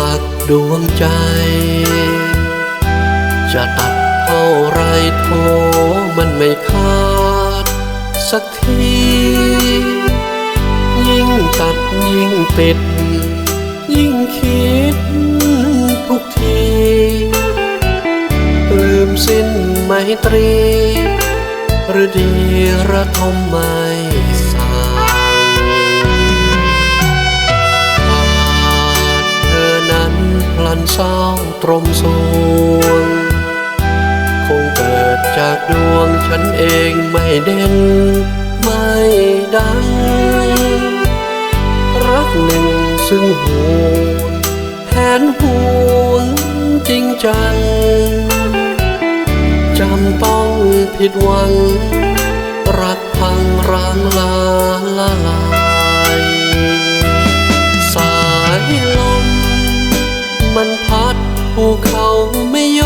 ลักดวงใจ จะตัดเท่าไรโทมันไม่ขาดสักที ยิ่งตัดยิ่งติด ยิ่งคิดทุกที ลืมสิ้นไมตรี หรือดีระทมไม่ พลันเศร้าตรมสวงคงเกิดจากดวงฉันเองไม่เด่นไม่ดัง รักหนึ่งซึ่งห่วงแทนห่วงจริงจังจำต้องผิดหวัง รักพังร้างลาละลา มันพัดภูเขาไม่โย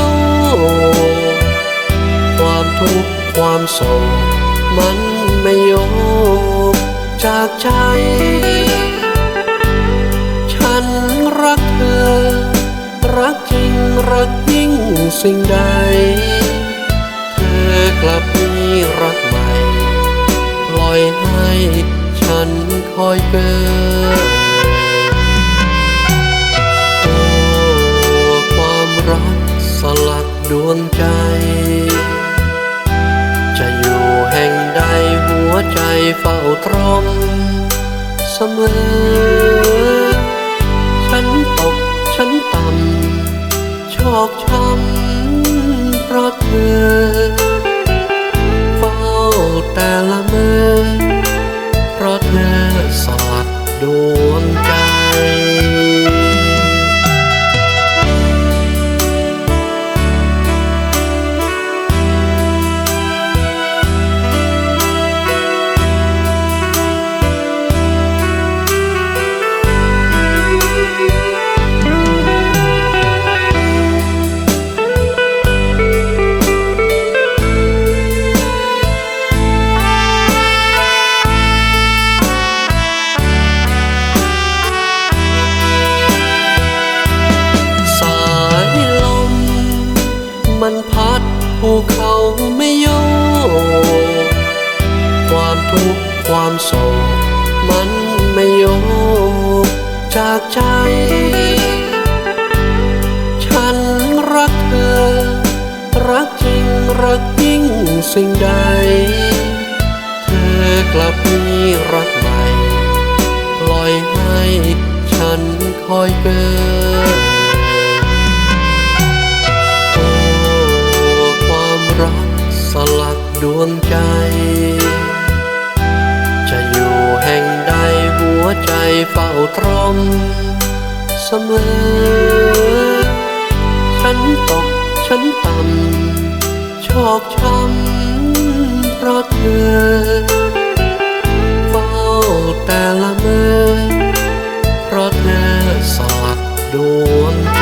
กความทุกข์ความโศกมันไม่โยกจากใจ ฉันรักเธอ รักจริงรักยิ่งสิ่งใด เธอกลับมีรักใหม่ ปล่อยให้ฉันคอยเกิด วงใจ จะอยู่แห่งใดหัวใจเฝ้าตรมเสมอ ฉันตกฉันต่ำชอกช้ำเพราะเธอ เฝ้าแต่ละเมื่อเพราะเธอสลักด ความโศกมันไม่โยกจากใจ ฉันรักเธอ รักจริงรักยิ่งสิ่งใด เธอกลับมีรักใหม่ปล่อยให้ฉันคอยเกิดโอ้ความรักสลักดวงใจ เฝ้าตรอมเสมอ ฉันตกฉันต่ำชอบช้ำเพราะเธอ เฝ้าแต่ละเมื่อเพราะเธอสอดดวงใจ